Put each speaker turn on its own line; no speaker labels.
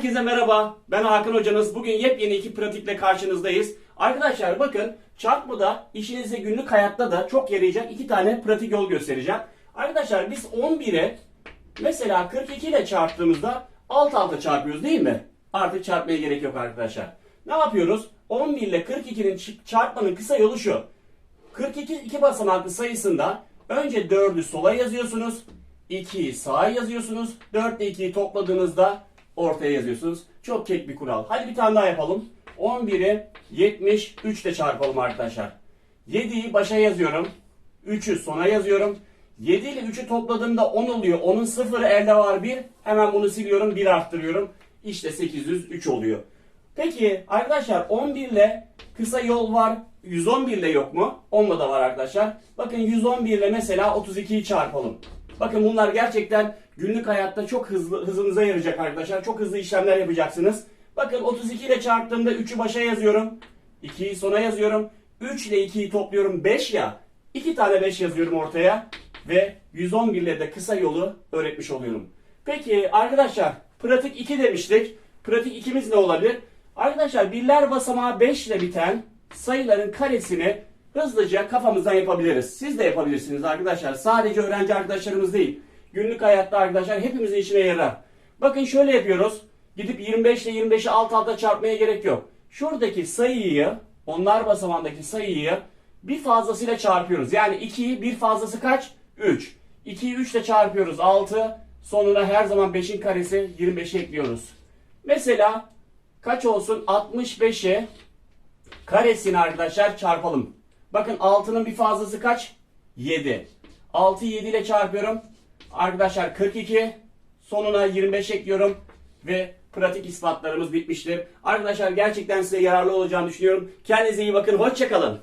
Herkese merhaba. Ben Hakan hocanız. Bugün yepyeni iki pratikle karşınızdayız. Arkadaşlar bakın çarpmada işinizde günlük hayatta da çok yarayacak iki tane pratik yol göstereceğim. Arkadaşlar biz 11'e mesela 42 ile çarptığımızda alt alta çarpıyoruz değil mi? Artık çarpmaya gerek yok arkadaşlar. Ne yapıyoruz? 11 ile 42'nin ç- çarpmanın kısa yolu şu. 42 iki basamaklı sayısında önce 4'ü sola yazıyorsunuz. 2'yi sağa yazıyorsunuz. 4 ile 2'yi topladığınızda ortaya yazıyorsunuz. Çok kek bir kural. Hadi bir tane daha yapalım. 11'i 73 ile çarpalım arkadaşlar. 7'yi başa yazıyorum. 3'ü sona yazıyorum. 7 ile 3'ü topladığımda 10 oluyor. 10'un sıfırı elde var 1. Hemen bunu siliyorum. 1 arttırıyorum. İşte 803 oluyor. Peki arkadaşlar 11 ile kısa yol var. 111 ile yok mu? Onunla da var arkadaşlar. Bakın 111 ile mesela 32'yi çarpalım. Bakın bunlar gerçekten günlük hayatta çok hızlı hızınıza yarayacak arkadaşlar. Çok hızlı işlemler yapacaksınız. Bakın 32 ile çarptığımda 3'ü başa yazıyorum. 2'yi sona yazıyorum. 3 ile 2'yi topluyorum 5 ya. 2 tane 5 yazıyorum ortaya. Ve 111 ile de kısa yolu öğretmiş oluyorum. Peki arkadaşlar pratik 2 demiştik. Pratik 2'miz ne olabilir? Arkadaşlar birler basamağı 5 ile biten sayıların karesini hızlıca kafamızdan yapabiliriz. Siz de yapabilirsiniz arkadaşlar. Sadece öğrenci arkadaşlarımız değil. Günlük hayatta arkadaşlar hepimizin işine yarar. Bakın şöyle yapıyoruz. Gidip 25 ile 25'i alt alta çarpmaya gerek yok. Şuradaki sayıyı, onlar basamağındaki sayıyı bir fazlasıyla çarpıyoruz. Yani 2'yi bir fazlası kaç? 3. 2'yi 3 ile çarpıyoruz 6. Sonuna her zaman 5'in karesi 25'i ekliyoruz. Mesela kaç olsun? 65'e karesini arkadaşlar çarpalım. Bakın 6'nın bir fazlası kaç? 7. 6'yı 7 ile çarpıyorum. Arkadaşlar 42. Sonuna 25 ekliyorum. Ve pratik ispatlarımız bitmiştir. Arkadaşlar gerçekten size yararlı olacağını düşünüyorum. Kendinize iyi bakın. Hoşçakalın.